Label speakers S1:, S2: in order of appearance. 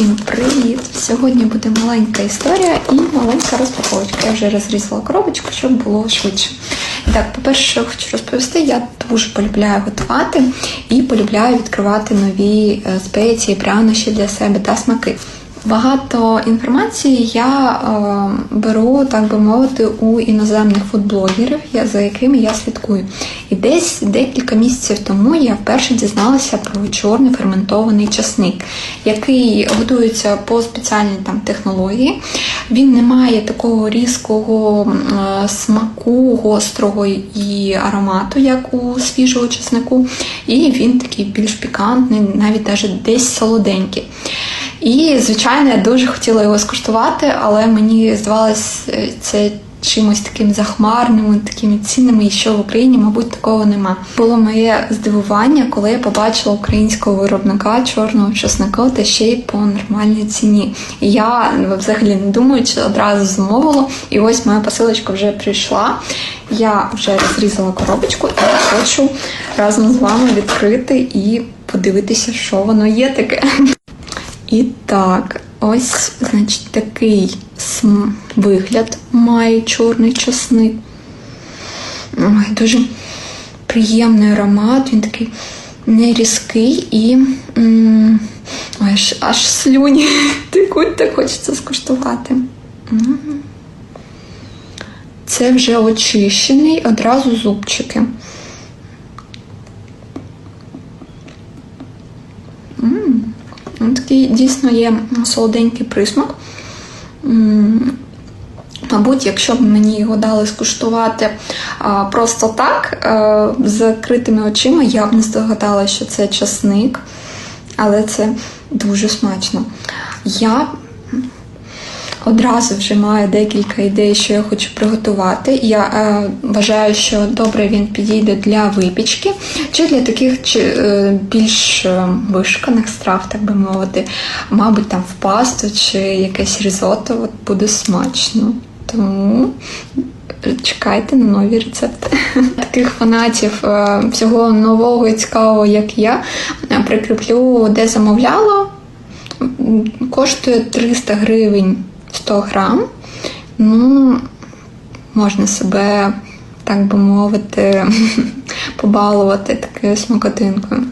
S1: Всім привіт! Сьогодні буде маленька історія і маленька розпаковочка. Я вже розрізала коробочку, щоб було швидше. І так, по-перше, що хочу розповісти, я дуже полюбляю готувати і полюбляю відкривати нові е, спеції, прянощі для себе та смаки. Багато інформації я е, беру, так би мовити, у іноземних фудблогерів, я- за якими я слідкую. І десь декілька місяців тому я вперше дізналася про чорний ферментований часник, який готується по спеціальній там технології. Він не має такого різкого е, смаку, гострого і аромату, як у свіжого чеснику. І він такий більш пікантний, навіть навіть десь солоденький. І, звичайно, я дуже хотіла його скуштувати, але мені здавалось е, це чимось таким захмарним, такими цінними, і що в Україні, мабуть, такого нема. Було моє здивування, коли я побачила українського виробника чорного чеснику та ще й по нормальній ціні. Я ну, взагалі не думаючи, одразу замовила. І ось моя посилочка вже прийшла. Я вже розрізала коробочку і хочу разом з вами відкрити і подивитися, що воно є таке. І так, ось, значить, такий вигляд має чорний часник. Ой, дуже приємний аромат, він такий не різкий і м, ой, аж, аж слюні текуть, так хочеться скуштувати. Це вже очищений, одразу зубчики. Такий дійсно є солоденький присмак. Мабуть, якщо б мені його дали скуштувати а, просто так, а, з закритими очима, я б не здогадала, що це часник, але це дуже смачно. Я одразу вже маю декілька ідей, що я хочу приготувати. Я е, вважаю, що добре він підійде для випічки чи для таких чи, е, більш е, вишуканих страв, так би мовити. Мабуть, там в пасту чи якесь різото от буде смачно. Тому чекайте на нові рецепти. Таких фанатів е, всього нового і цікавого, як я, е, прикріплю, де замовляла. Коштує 300 гривень 100 грам. Ну, можна себе, так би мовити, побалувати такою смакотинкою.